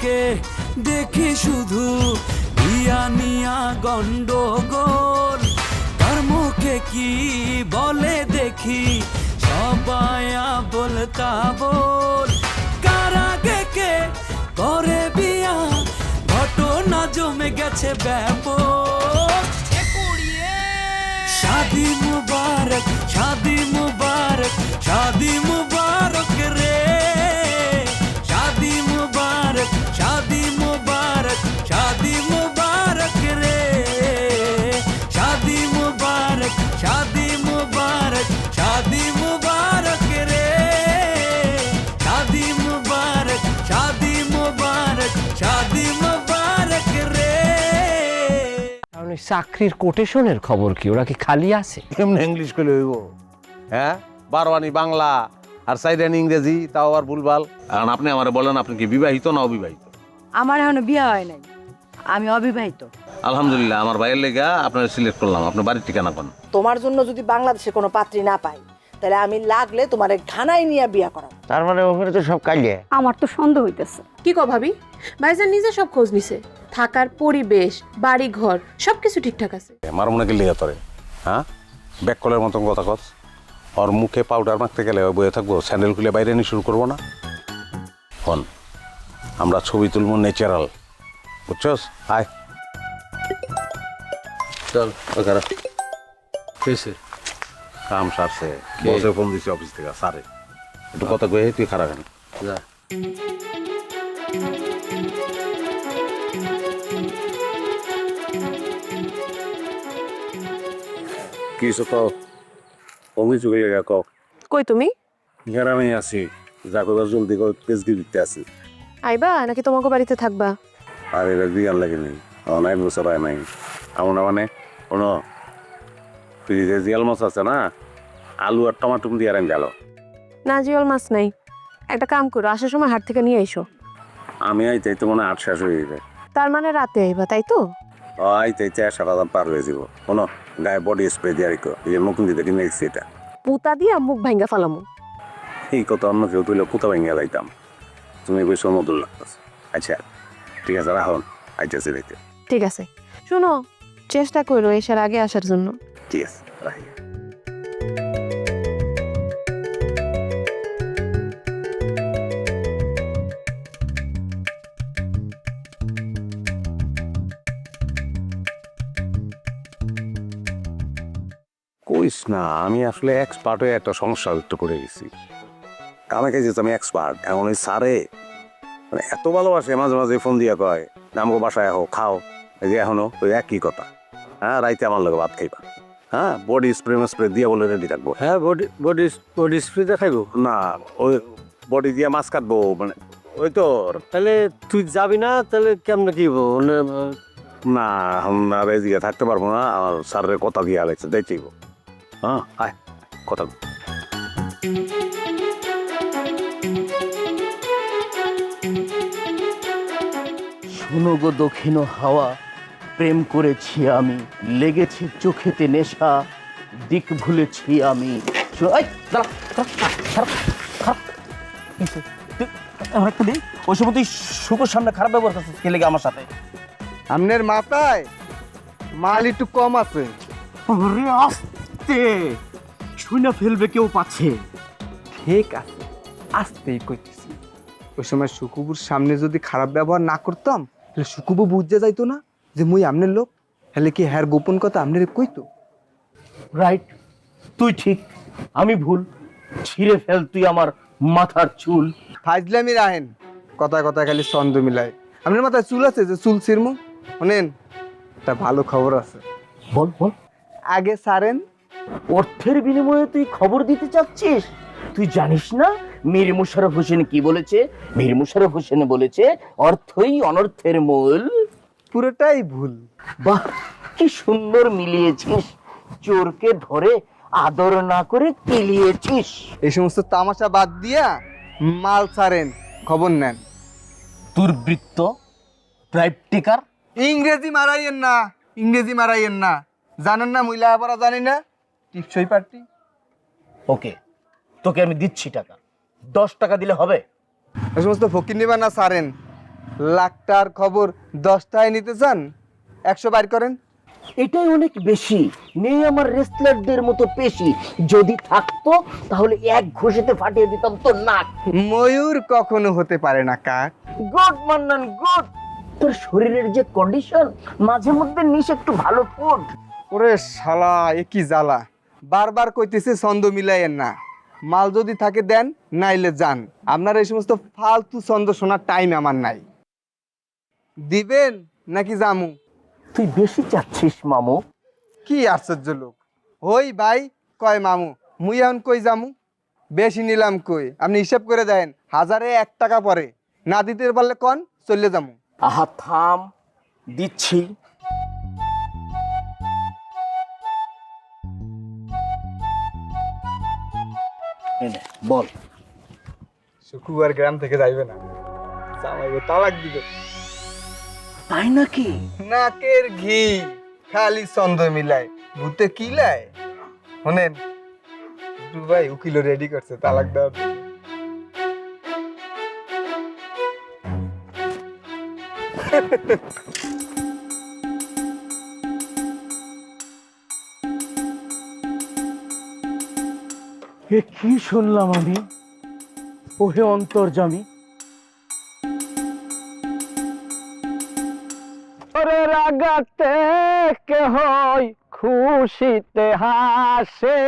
থেকে দেখি শুধু গন্ডগোল। তার মুখে কি বলে দেখি? সবায়া বলতা বল কারা কে করে বিয়া? ঘটনা জমে গেছে ব্যাপক। শাদি মুবারক শাদি মুবারক শাদি মু शादी मुबारक शादी मुबारक रे शादी मुबारक शादी मुबारक शादी मुबारक रे কারণ ওই চাকরির কোটেশনের খবর কি ওরা কি খালি আছে কেমন ইংলিশ করলে হইব হ্যাঁ বারোয়ানি বাংলা আর সাইডেন ইংরেজি তাও আবার ভুলভাল কারণ আপনি আমার বলেন আপনি কি বিবাহিত না অবিবাহিত আমার এখনো বিয়ে হয় নাই আমি অবিবাহিত আলহামদুলিল্লাহ আমার ভাইয়ের লেগা আপনার সিলেক্ট করলাম আপনার বাড়ির ঠিকানা কোন তোমার জন্য যদি বাংলাদেশে কোনো পাত্রী না পাই তাহলে আমি লাগলে তোমার ঘানায় নিয়ে বিয়া করাবো। তার মানে ওখানে তো সব কালিয়ে আমার তো সন্দেহ হইতেছে। কি কো ভাবি? ভাইজান নিজে সব খোঁজ নিছে। থাকার পরিবেশ বাড়ি ঘর সবকিছু ঠিকঠাক আছে। আমার মনে কি লেগে তরে হ্যাঁ? ব্যাক কলের মতন কথা কস। ওর মুখে পাউডার মাখতে গেলে বয়ে থাকব স্যান্ডেল খুলে বাইরে নিয়ে শুরু করব না। হন আমরা ছবি তুলবো ন্যাচারাল বুঝছস? আয়। চল ওখানে কাম সারছে। বসে ফোন দিছি অফিস থেকে সারে একটু কথা কয়ে তুই খারাপ কেন? যা। কিছু কও? অভিযোগ হয়ে কও? কই তুমি? গ্রামে আছি। যা করবার জলদি করে পেজগি দিতে আছি। আইবা নাকি তোমাকে বাড়িতে থাকবা? আর এটা দিয়ার লাগে নেই। অনেক বছর হয় নাই। আমরা মানে? কোনো ফ্রিজে জিয়াল মাছ আছে না? আলু আর টমাটো দিয়ে রান গেল না জিওল মাছ নাই। একটা কাম করো আসার সময় হাট থেকে নিয়ে এসো। আমি আইতে তো মনে আট শেষ হয়ে যায় তার মানে রাতে আইবা তাই তো? আইতে আইতে দাম পার হয়ে যাব। কোনো গায়ে বডি স্প্রে দিয়ে রেখো। এই যে দিতে কিনে এসেছি এটা। পুতা দিয়া মুখ ভাঙ্গা ফালামু। এই কথা অন্য কেউ তুইলে পুতা ভেঙে যাইতাম তুমি লাগতেছে। আচ্ছা ঠিক আছে রাখুন আইতেছি দেখতে। ঠিক আছে। শোনো চেষ্টা করো এসার আগে আসার জন্য। কইস না, আমি আসলে এক্সপার্ট হয়ে একটা সমস্যা ব্যক্ত করে গেছি কামে কাজে আমি এক্সপার্ট এখন ওই সারে মানে এত ভালোবাসে, মাঝে মাঝে ফোন দিয়া কয়, না, আমাকে বাসায় হো খাও। এই যে এখনও, ওই একই কথা। হ্যাঁ রাইতে আমার লোক ভাত খাইবা। হ্যাঁ বডি স্প্রে স্প্রে দিয়ে বলে রেডি রাখব। হ্যাঁ বডি বডি বডি স্প্রে দেখাইবো না ওই বডি দিয়ে মাছ কাটবো মানে ওই তো তাহলে তুই যাবি না তাহলে কেমনে কি হব? মানে, আহ, না আমি আর এদিকে থাকতে পারব না আমার স্যারের কথা দিয়ে আলেছে দেখতেইব হ্যাঁ আয় কথা বল। শোনো গো দক্ষিণ হাওয়া। প্রেম করেছি আমি লেগেছে চোখেতে নেশা দিক ভুলেছি আমি। আমার একটা দিন ওই সময় তুই শুকুর সামনে খারাপ ব্যবহার করছিস কে লেগে আমার সাথে? আপনার মাথায় মাল একটু কম আছে। আস্তে! শুনে ফেলবে কেউ পাচ্ছে। ঠিক আছে আসতেই কইতেছি। ওই সময় সুকুবুর সামনে যদি খারাপ ব্যবহার না করতাম তাহলে সুকুবু বুঝতে যাইতো না? যে মুই আমনের লোক হলে কি হ্যার গোপন কথা আমনের কইতো? রাইট তুই ঠিক আমি ভুল ছিঁড়ে ফেল তুই আমার মাথার চুল। ফাইজলামি রাহেন কথায় কথায় খালি ছন্দ মিলায়। আপনার মাথায় চুল আছে যে চুল ছিরমু শোনেন একটা ভালো খবর আছে। বল বল। আগে সারেন। অর্থের বিনিময়ে তুই খবর দিতে চাচ্ছিস? তুই জানিস না? মীর মুশারফ হোসেন কি বলেছে? মীর মুশারফ হোসেন বলেছে অর্থই অনর্থের মূল। পুরোটাই ভুল। বাহ কি সুন্দর মিলিয়েছিস। চোরকে ধরে আদর না করে কেলিয়েছিস। এই সমস্ত তামাশা বাদ দিয়া মাল ছাড়েন খবর নেন। দুর্বৃত্ত প্রাইপটিকার ইংরেজি মারাইয়েন না ইংরেজি মারাইয়েন না। জানেন না মহিলা আবার জানি না? টিপসই পার্টি। ওকে তোকে আমি দিচ্ছি টাকা। দশ টাকা দিলে হবে। এই সমস্ত ফকির নিবা না সারেন লাখটার খবর দশটায় নিতে চান? একশো বাইর করেন। এটাই অনেক বেশি। নেই আমার রেসলারদের মতো পেশি। যদি থাকতো তাহলে এক ঘষেতে ফাটিয়ে দিতাম তোর নাক। ময়ূর কখনো হতে পারে না কাক। Good Mannan good. তোর শরীরের যে কন্ডিশন মাঝে মধ্যে নিস একটু ভালো ফুড ওরে শালা এ কি জ্বালা। বারবার কইতেছে ছন্দ মিলাইয়েন না। মাল যদি থাকে দেন নাইলে যান। আপনার এই সমস্ত ফালতু ছন্দ শোনার টাইম আমার নাই। দিবেন নাকি জামু? তুই বেশি চাচ্ছিস মামু? কি আশ্চর্য লোক। ওই ভাই কয় মামু মুই এখন কই জামু? বেশি নিলাম কই? আপনি হিসাব করে দেন হাজারে এক টাকা পরে। না দিতে পারলে কন চলে যামু আহা থাম দিচ্ছি। এই বল। শুক্রবার গ্রাম থেকে যাইবে না। জামাইবে তালাক দিবে। তাই নাকি? নাকের ঘি খালি ছন্দ মিলায়। ভূতে কিলায় শোনেন ভাই উকিলও রেডি করছে তালাক দেওয়ার এ কি শুনলাম আমি? ওহে অন্তর্জামী কে হয় খুশিতে হাসে।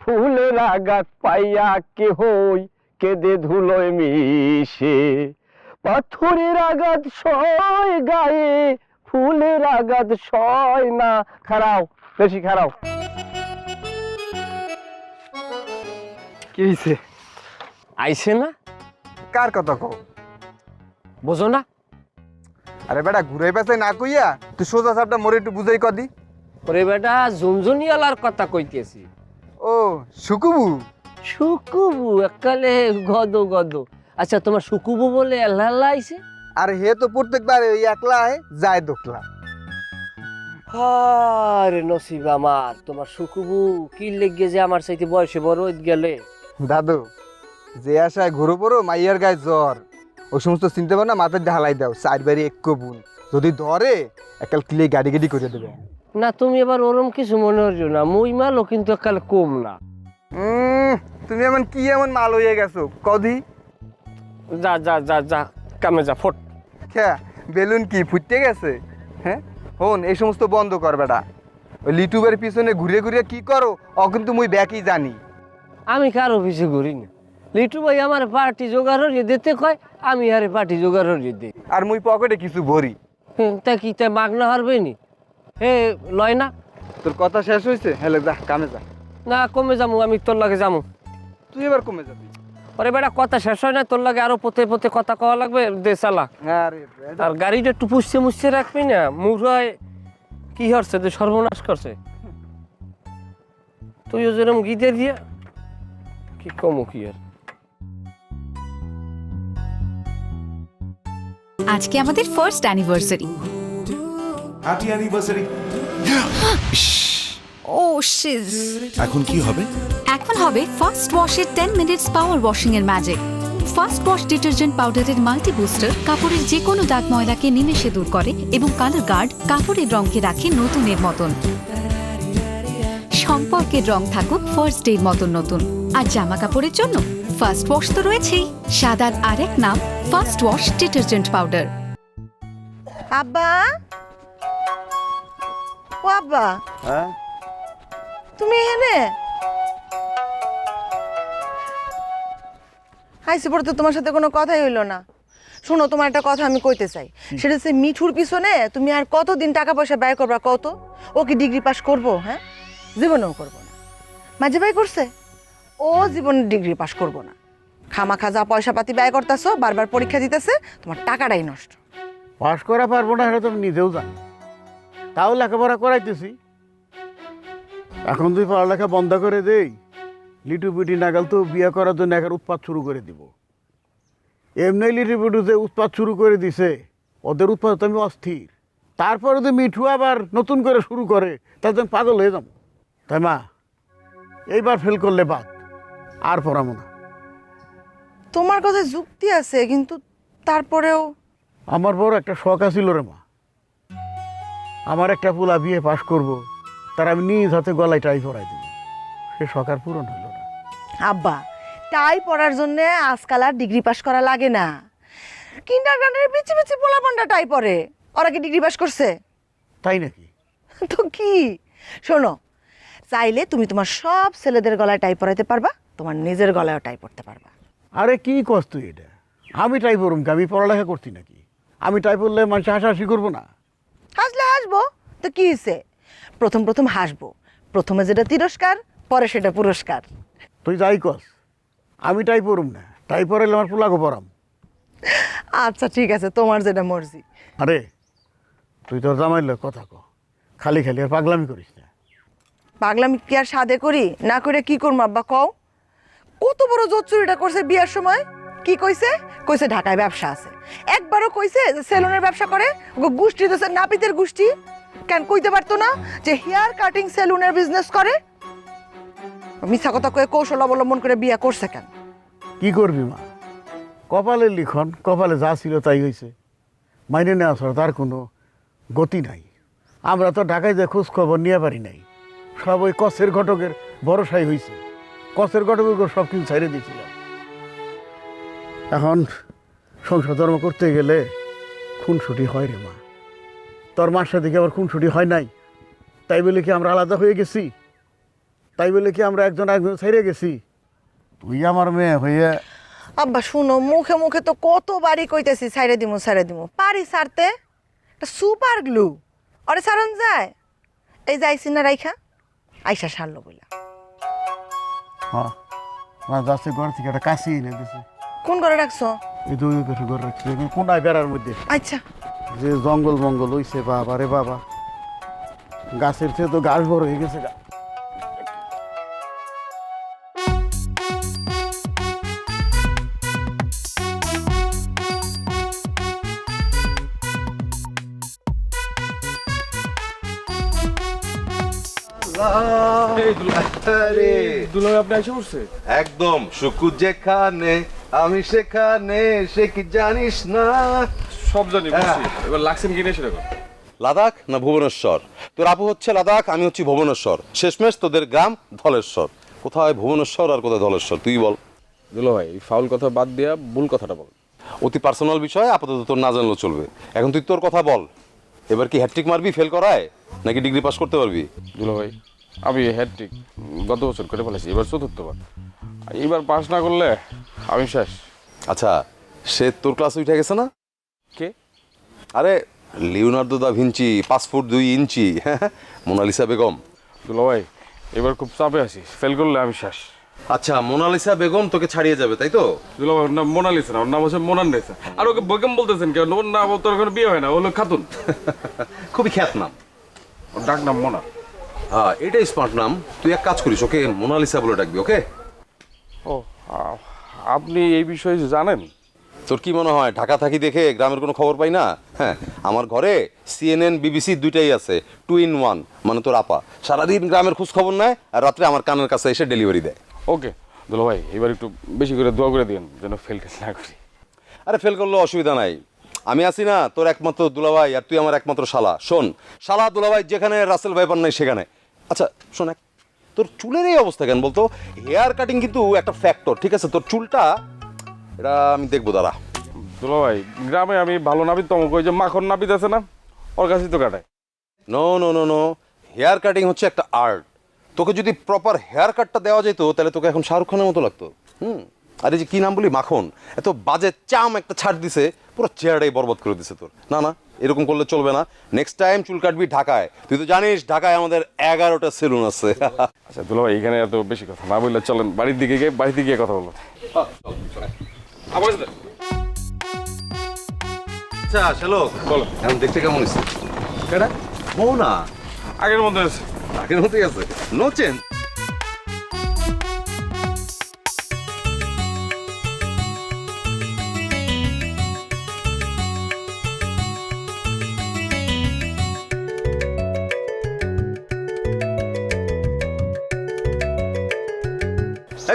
ফুল রাগাত পাইয়া কে হই কেদে ধুলোয় মিশে। পাথরের আঘাত সয় গায়ে ফুলের আঘাত সয় না। খারাও বেশি খারাও কি হয়েছে আইছে না? কার কথা কও? বোঝো না। আরে বেটা ঘুরে পেছে না কইয়া তুই সোজা সাপটা মরে একটু বুঝাই কদি ওরে বেটা ঝুনঝুনিয়ালার কথা কইতেছি। ও সুকুবু? সুকুবু একালে গদ গদ। আচ্ছা তোমার সুকুবু বলে আল্লাহ আইছে? আর হে তো প্রত্যেকবার ওই একলা যায় দোকলা। আরে নসিব আমার তোমার সুকুবু কি লেগে যে আমার সাথে বয়সে বড় গেলে? দাদু যে আশায় ঘুরো পড়ো মাইয়ার গায়ে জ্বর। ওই সমস্ত চিনতে পারো না মাথায় ঢালাই দাও চারবারই এক বুন যদি ধরে একাল ক্লিয়ে গাড়ি গাড়ি করে দেবে। না তুমি এবার ওরম কিছু মনে হইছো না মুই মালও কিন্তু একাল কম না। তুমি এমন কি এমন মাল হয়ে গেছো? কদি যা যা যা যা কামে যা ফট। খেয়া বেলুন কি ফুটতে গেছে? হ্যাঁ? হন এই সমস্ত বন্ধ কর বেটা। ওই লিটুবের পিছনে ঘুরে ঘুরে কি করো ও কিন্তু মুই ব্যাকই জানি। আমি কারও পিছে ঘুরি না। লিটু ভাই আমার পার্টি জোগাড় হরিয়ে দিতে কয় আমি আরে পার্টি জোগাড় হরিয়ে দিই। আর মুই পকেটে কিছু ভরি। হুম, তা কি তা মাগনা হারবে নি? হে লয় না। তোর কথা শেষ হয়েছে হেলে যা কামে যা। না কমে যামু আমি তোর লাগে যামু। তুই এবার কমে যাবি। ওরে বেটা কথা শেষ হয় না তোর লাগে আরও পথে পথে কথা কওয়া লাগবে দে চালা। হ্যাঁ আর গাড়িটা একটু পুষছে মুছছে রাখবি না মুরায় কি হচ্ছে যে সর্বনাশ করছে। তুইও যেরকম গিতে দিয়া কি কমু কি আর? আজকে আমাদের ফার্স্ট অ্যানিভার্সারি হ্যাপি অ্যানিভার্সারি ও শিজ এখন কি হবে? এখন হবে ফার্স্ট ওয়াশের টেন মিনিটস পাওয়ার ওয়াশিং এর ম্যাজিক ফার্স্ট ওয়াশ ডিটারজেন্ট পাউডারের মাল্টি বুস্টার কাপড়ের যে কোনো দাগ ময়লাকে নিমেষে দূর করে এবং কালার গার্ড কাপড়ের রঙকে রাখে নতুনের মতন। সম্পর্কের রং থাকুক ফার্স্ট ডের মতন নতুন। আর জামা কাপড়ের জন্য ফার্স্ট ওয়াশ তো রয়েছেই। সাদার আরেক নাম ফার্স্ট ওয়াশ ডিটারজেন্ট পাউডার। আব্বা? ও আব্বা? হ্যাঁ? তুমি এখানে? হাইসে পরে তো তোমার সাথে কোনো কথাই হইল না। শোনো তোমার একটা কথা আমি কইতে চাই। সেটা হচ্ছে মিঠুর পিছনে তুমি আর কতদিন টাকা পয়সা ব্যয় করবা কত? ও কি ডিগ্রি পাস করব হ্যাঁ? জীবনেও করব না। মাঝে ভাই করছে? ও জীবনে ডিগ্রি পাশ করব না। খামা খাজা পয়সা পাতি ব্যয় করতেছো, বারবার পরীক্ষা দিতেছে, তোমার টাকাটাই নষ্ট। পাশ করা পারব না, সেটা তো আমি নিজেও জানি। তাও লেখাপড়া করাইতেছি। এখন তুই পড়ালেখা বন্ধ করে দেই, লিটু পিটি নাগাল তো বিয়ে করার জন্য একার উৎপাত শুরু করে দিব। এমনি লিটু পিটু যে উৎপাত শুরু করে দিছে, ওদের উৎপাত আমি অস্থির। তারপরে যদি মিঠু আবার নতুন করে শুরু করে তার জন্য পাগল হয়ে যাব। তাই মা, এইবার ফেল করলে বাদ। আর পড়াবো না। তোমার কথা যুক্তি আছে কিন্তু তারপরেও আমার বড় একটা শখ আছিল রে মা। আমার একটা পোলা বিয়ে পাশ করব তার আমি নিজ হাতে গলায় টাই পরাই দিব। সে শখ আর পূরণ হলো না। আব্বা টাই পড়ার জন্য আজকাল আর ডিগ্রি পাশ করা লাগে না। কিন্ডার গার্ডেনের পিছিয়ে পিছিয়ে পোলাপনটা টাই পড়ে ওরা কি ডিগ্রি পাশ করছে? তাই নাকি? তো কি? শোনো চাইলে তুমি তোমার সব ছেলেদের গলায় টাই পরাইতে পারবা। তোমার নিজের গলায়ও টাই পড়তে পারবা। আরে কি তুই এটা? আমি টাই পড়ুম? আমি পড়ালেখা করছি নাকি? আমি টাই পড়লে মানুষ হাসাহাসি করব না? হাসলে হাসবো। তো কি হয়েছে প্রথম প্রথম হাসবো। প্রথমে যেটা তিরস্কার পরে সেটা পুরস্কার। তুই যাই কস। আমি টাই পড়ুম না। টাই পড়াইলে আমার পোলাকে পড়াম আচ্ছা ঠিক আছে তোমার যেটা মর্জি। আরে তুই তোর জামাইলে কথা ক। খালি খালি আর পাগলামি করিস না। পাগলামি কি আর সাদে করি? না করে কি করব আব্বা কও। কত বড় জোর চুরিটা করছে বিয়ার সময়? কি কইছে? কইছে ঢাকায় ব্যবসা আছে। একবারও কইছে যে সেলুনের ব্যবসা করে গোষ্ঠী তো নাপিতের গোষ্ঠী। কেন কইতে পারতো না যে হেয়ার কাটিং সেলুনের বিজনেস করে? মিথ্যা কথা কয়ে কৌশল অবলম্বন করে বিয়া করছে কেন? কি করবি মা? কপালের লিখন, কপালে যা ছিল তাই হয়েছে মাইনে নেওয়া ছাড়া তার কোনো গতি নাই। আমরা তো ঢাকায় যে খোঁজ খবর নিয়ে পারি নাই। সব ওই কসের ঘটকের ভরসাই হয়েছে ঘটকের উপর সব কিছু ছাইড়ে দিয়েছিলাম। এখন সংসার ধর্ম করতে গেলে খুনসুটি হয় রে মা। তোর মার সাথে কি আবার খুনসুটি হয় নাই? তাই বলে কি আমরা আলাদা হয়ে গেছি? তাই বলে কি আমরা একজন একজন ছেড়ে গেছি? তুই আমার মেয়ে হয়ে আব্বা, শুনো, মুখে মুখে তো কত বাড়ি কইতেছি, ছাইড়ে দিমু ছাইড়ে দিমু। পারি সারতে সুপার গ্লু। অরে সারন যায়। এই যাইছি না রাইখা। আইসা সারলো বইলা। হ্যাঁ। মা যাচ্ছে ঘর থেকে একটা কাশি এনে দিছে। কোন গড়ে রাখছো? এই দুই গড়ে ঘর রাখছে কোনায় বেড়ার মধ্যে। আচ্ছা। যে জঙ্গল মঙ্গল হইছে বাবা রে বাবা। গাছের চেয়ে তো গাছ বড় হয়ে গেছে গা। একদম শুকুর যেখানে আমি সেখানে সে কি জানিস না? সব জানি বুঝছি। এবার লাগছেন কিনে সেটা কর। লাদাখ না ভুবনেশ্বর? তোর আপু হচ্ছে লাদাখ আমি হচ্ছি ভুবনেশ্বর। শেষমেশ তোদের গ্রাম ধলেশ্বর। কোথায় ভুবনেশ্বর আর কোথায় ধলেশ্বর তুই বল। দুলো ভাই ফাউল কথা বাদ দিয়া ভুল কথাটা বল। অতি পার্সোনাল বিষয় আপাতত তোর না জানলেও চলবে। এখন তুই তোর কথা বল। এবার কি হ্যাট্রিক মারবি ফেল করায়? নাকি ডিগ্রি পাস করতে পারবি? দুলো ভাই আমি হ্যাট্রিক গত বছর করে ফেলেছি এবার চতুর্থবার। এইবার পাস না করলে আমি শেষ। আচ্ছা সে তোর ক্লাসে উঠে গেছে না? কে? আরে লিওনার্দো দা ভিঞ্চি পাঁচ ফুট দুই ইঞ্চি মোনালিসা বেগম। দুলো ভাই এবার খুব চাপে আছি ফেল করলে আমি শেষ। আচ্ছা মোনালিসা বেগম তোকে ছাড়িয়ে যাবে তাই তো? দুলো ভাই ওর নাম মোনালিসা না ওর নাম হচ্ছে মোনান রেসা আর ওকে বেগম বলতেছেন কেন? ওর নাম তোর এখন বিয়ে হয় না ও হলো খাতুন। খুবই খ্যাত নাম। ওর ডাক নাম মোনা হ্যাঁ এটাই স্মার্ট নাম। তুই এক কাজ করিস ওকে মোনালিসা বলে ডাকবি ওকে? ও আপনি এই বিষয়ে জানেন? তোর কি মনে হয় ঢাকা থাকি দেখে গ্রামের কোনো খবর পাই না? হ্যাঁ আমার ঘরে সিএনএন বিবিসি দুইটাই আছে টু ইন ওয়ান মানে তোর আপা। সারাদিন গ্রামের খোঁজ খবর নেয় আর রাত্রে আমার কানের কাছে এসে ডেলিভারি দেয়। ওকে দুলো ভাই এবার একটু বেশি করে দোয়া করে দিন যেন ফেল না করি। আরে ফেল করলে অসুবিধা নাই। আমি আছি না তোর একমাত্র দুলাভাই আর তুই আমার একমাত্র শালা। শোন শালা দুলাভাই যেখানে রাসেল ভাইপার নাই সেখানে। আচ্ছা শোন এক তোর চুলের এই অবস্থা কেন বলতো? হেয়ার কাটিং কিন্তু একটা ফ্যাক্টর ঠিক আছে? তোর চুলটা এটা আমি দেখব দাদা দুলো ভাই গ্রামে আমি ভালো নাপিত তমক ওই যে মাখন নাপিত আছে না? ওর কাছেই তো কাটায়। No no no no hair cutting হচ্ছে একটা আর্ট তোকে যদি প্রপার হেয়ার কাটটা দেওয়া যেত তাহলে তোকে এখন শাহরুখ খানের মতো লাগতো। হুম? আর এই যে কি নাম বলি? মাখন। এত বাজে চাম একটা ছাড় দিছে পুরো চেহারাটাই বরবাদ করে দিছে তোর। না না। এরকম করলে চলবে না। নেক্সট টাইম চুল কাটবি ঢাকায়। তুই তো জানিস ঢাকায় আমাদের এগারোটা সেলুন আছে। আচ্ছা দুলো ভাই এখানে এত বেশি কথা না বললে চলেন বাড়ির দিকে গিয়ে বাড়িতে গিয়ে কথা বলব। আবার আচ্ছা শ্যালক বলো। এখন দেখতে কেমন হচ্ছে কেডা? বউ না? আগের মধ্যে আছে। আগের মতোই আছে? নো চেঞ্জ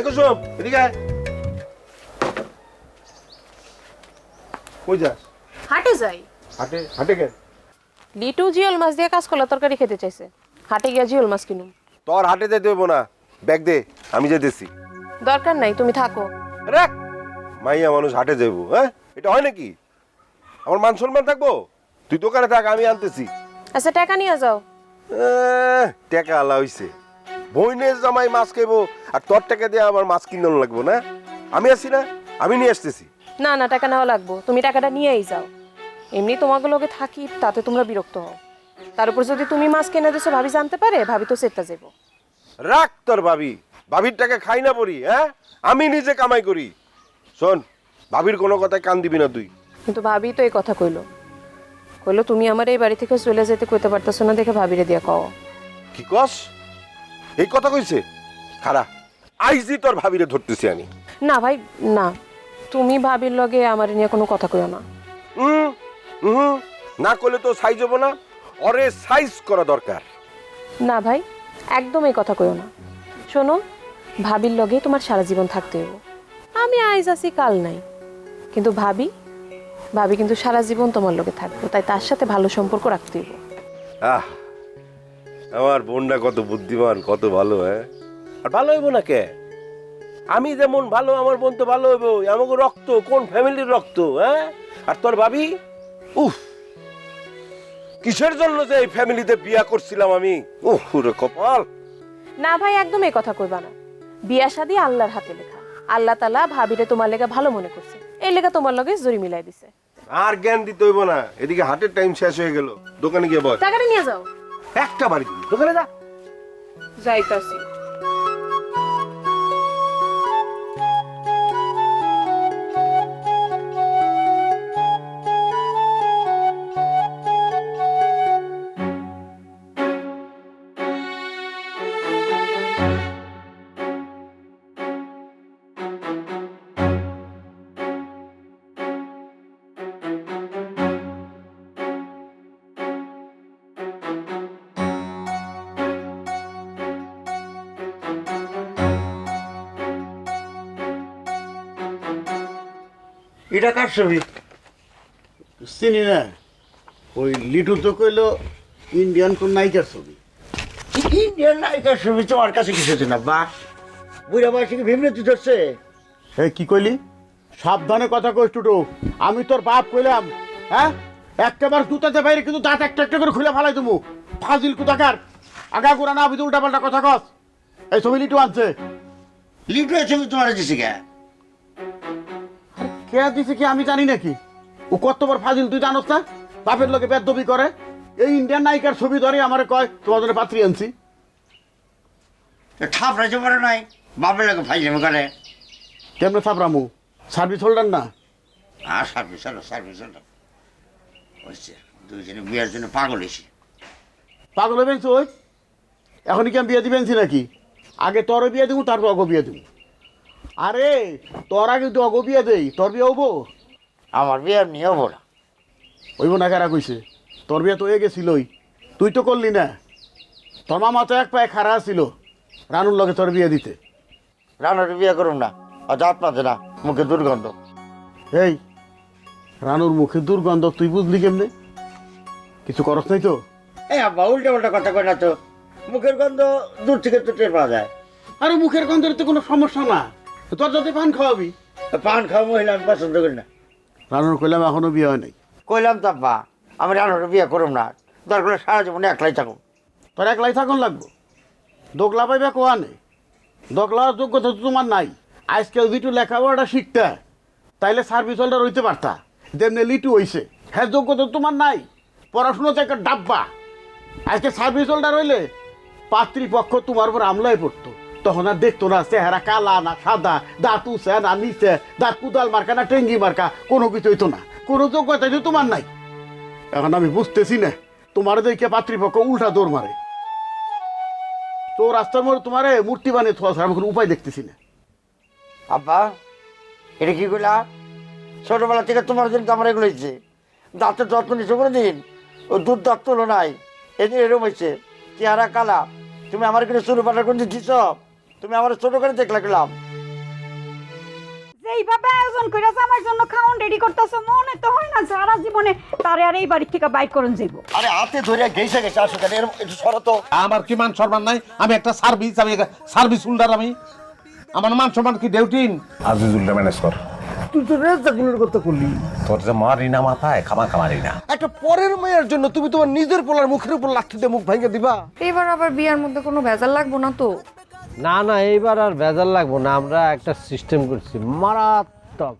কুসুম এদিকে আয়। কই যাস? হাটে যাই। হাটে হাটে লিটু জিওল মাছ দিয়ে কাঁচকলা তরকারি খেতে চাইছে। হাটে গিয়া জিওল মাছ কিনুম। তোর হাটে যেতে হইব না। ব্যাগ দে আমি যেতেছি। দরকার নাই তুমি থাকো। রাখ। মাইয়া মানুষ হাটে যাইব হ্যাঁ? এটা হয় নাকি? আমার মান সম্মান থাকব? তুই দোকানে থাক আমি আনতেছি। আচ্ছা টাকা নিয়ে যাও। আহ, টাকা আলা হইছে। বইনের জামাই মাছ খাইবো আর তোর টাকা দিয়ে আমার মাছ কিনানো লাগবো না? আমি আছি না আমি নিয়ে আসতেছি। না না টাকা নেওয়া লাগবো। তুমি টাকাটা নিয়েই যাও। এমনি তোমাকে লগে থাকি তাতে তোমরা বিরক্ত হও। তার উপর যদি তুমি মাছ কিনে দিছো ভাবি জানতে পারে ভাবি তো সেটা যাব রাখ তোর ভাবি। ভাবির টাকা খাই না পড়ি হ্যাঁ? আমি নিজে কামাই করি। শোন ভাবির কোনো কথায় কান দিবি না তুই। কিন্তু ভাবি তো এই কথা কইলো। কইলো তুমি আমার এই বাড়ি থেকে চলে যেতে কইতে পারতেছো না দেখে ভাবিরে দিয়া কও। কি কস? এই কথা কইছে? খারা আইজি তোর ভাবিরে ধরতেছি আমি। না ভাই না। তুমি ভাবির লগে আমার নিয়ে কোনো কথা কইও না। হুম হুম না করলে তো সাইজ হব না। অরে সাইজ করা দরকার। না ভাই একদম এই কথা কইও না। শোনো ভাবির লগে তোমার সারা জীবন থাকতে হইব। আমি আইজ আছি কাল নাই। কিন্তু ভাবি ভাবি কিন্তু সারা জীবন তোমার লগে থাকব। তাই তার সাথে ভালো সম্পর্ক রাখতে হইব। আহ আমার বোনটা কত বুদ্ধিমান কত ভালো হ্যাঁ? আর ভালো হইব না কে? আমি যেমন ভালো আমার বোন তো ভালো হইব। আমাকে রক্ত কোন ফ্যামিলির রক্ত হ্যাঁ? আর তোর ভাবি? উফ! কিসের জন্য যে এই ফ্যামিলিতে বিয়া করছিলাম আমি? উফ রে কপাল! না ভাই একদম এই কথা কইবা না। বিয়া শাদি আল্লাহর হাতে লেখা। আল্লাহ তালা ভাবিরে তোমার লেগা ভালো মনে করছে। এই লেগা তোমার লগে জড়ি মিলাই দিছে। আর জ্ঞান দিতে হইব না। এদিকে হাটের টাইম শেষ হয়ে গেল। দোকানে গিয়ে বল টাকাটা নিয়ে যাও। একটা বাড়ি। দিবি দোকানে যা। যাইতাছি। এটা কার ছবি? চিনি না। ওই লিটু তো কইলো ইন্ডিয়ান কোন নায়িকার ছবি। ইন্ডিয়ান নায়িকার ছবি তোমার কাছে কিছু না বা? বুড়া বয়সে কি বিমৃতি ধরছে এই কি কইলি? সাবধানে কথা কইস টুটু। আমি তোর বাপ কইলাম হ্যাঁ? একটাবার জুতাতে বাইরে কিন্তু দাঁত একটা একটা করে খুলে ফেলাই তুমি ফাজিল কুতাকার আগা গোড়া না আমি উল্টা পাল্টা কথা কস। এই ছবি লিটু আনছে। লিটু এর ছবি তোমার দিছে কে? কে দিছে কি আমি জানি নাকি? ও কতবার ফাজিল তুই জানোস না? বাপের লোকে বেদবি করে। এই ইন্ডিয়ান নায়িকার ছবি ধরে আমার কয় তোমার জন্য পাত্রী আনছি। রাইতে পারে নাই? বাপের লোক ফাইজে করে। কেমনে থাপরামু সার্ভিস হোল্ডার না? আর সার্ভিস হলো সার্ভিস হলো হচ্ছে দুইজনে বিয়ের জন্য পাগল হয়েছে পাগল হবেন ওই? এখনই কি আমি বিয়ে দিবেনছি নাকি? আগে তোরও বিয়ে দেবো তারপর অগো বিয়ে দেবো। আরে তোর আগে তুই অগো বিয়ে দেই তোর বিয়ে হব আমার বিয়ে এমনি হব না। হইব না কারা কইছে? তোর বিয়ে তো হয়ে গেছিলই। তুই তো করলি না। তোর মামা তো এক পায়ে খারা ছিল রানুর লগে তোর বিয়ে দিতে। রানার বিয়ে করুন না আর দাঁত মাঝে না মুখে দুর্গন্ধ। এই রানুর মুখে দুর্গন্ধ তুই বুঝলি কেমনে? কিছু করস নাই তো? এই আব্বা উল্টা উল্টা কথা কয় না তো? মুখের গন্ধ দূর থেকে তো টের পাওয়া যায়। আরে মুখের গন্ধের তো কোনো সমস্যা না। তোর যাতে পান খাওয়াবি। পান খাওয়া মহিলা আমি পছন্দ করি না। রানুর কইলাম এখনও বিয়ে হয় নাই। কইলাম তো আব্বা আমি রানার বিয়ে করুম না। দরকার হলে সারা জীবনে একলাই থাকুন তোর একলাই থাকুন লাগবো। দোকলা পাইবে কোয়া নেই দোকলার যোগ্যতা তো তোমার নাই। আজকে যদি একটু লেখাপড়াটা শিখতে। তাইলে সার্ভিস হোল্ডার হইতে পারতা। যেমনি লিটু হইছে। হ্যাঁ যোগ্যতা তো তোমার নাই। পড়াশুনো তো একটা ডাব্বা। আজকে সার্ভিস হোল্ডার হইলে পাত্রীপক্ষ তোমার উপর আমলাই পড়তো। তখন আর দেখতো না, চেহারা কালা না সাদা, দাঁত উঁচে না নিচে, দাঁত কুদাল মার্কা না টেঙ্গি মার্কা, কোনো কিছু হইতো না। কোনো যোগ্যতা তো তোমার নাই। এখন আমি বুঝতেছি না, তোমার দেখে পাত্রীপক্ষ উল্টা দৌড় মারে। তো রাস্তার মোড়ে তোমারে মূর্তি বানিয়ে ছাড়া আমি কোনো উপায় দেখতেছি না। আব্বা, এটা কি কইলা? ছোটবেলা থেকে তোমার জন্য আমার এগুলো হয়েছে দাঁতের যত্ন নিছো কোনো দিন ও দুধ দাঁত তোলো নাই, এদিন এরকম হয়েছে চেহারা কালা, তুমি আমার কিন্তু ছোটো পাটার কোন দিছ? তুমি আমার ছোট করে দেখলা গেলাম এইভাবে আয়োজন করে আমার জন্য খাওয়ান রেডি করতেছো মনে তো হয় না সারা জীবনে তারে আর এই বাড়ির থেকে বাইক করুন যাইব। আরে হাতে ধরে গেছে গেছে আসো কেন? এরম একটু সরো তো। আমার কি মান সম্মান নাই? আমি একটা সার্ভিস আমি সার্ভিস হোল্ডার আমি। আমার মান সম্মান কি ডেউটিন আজিজুল্লাহ ম্যানেজ কর। তুই তো রেজাগুলোর কথা করলি তোর যে মারি না মাথায় খামা খামারি না একটা পরের মেয়ের জন্য তুমি তোমার নিজের পোলার মুখের উপর লাঠি দিয়ে মুখ ভেঙে দিবা। এবার আবার বিয়ার মধ্যে কোনো ভেজাল লাগবো না তো? না না এইবার আর ভেজাল লাগবো না আমরা একটা সিস্টেম করছি মারাত্মক।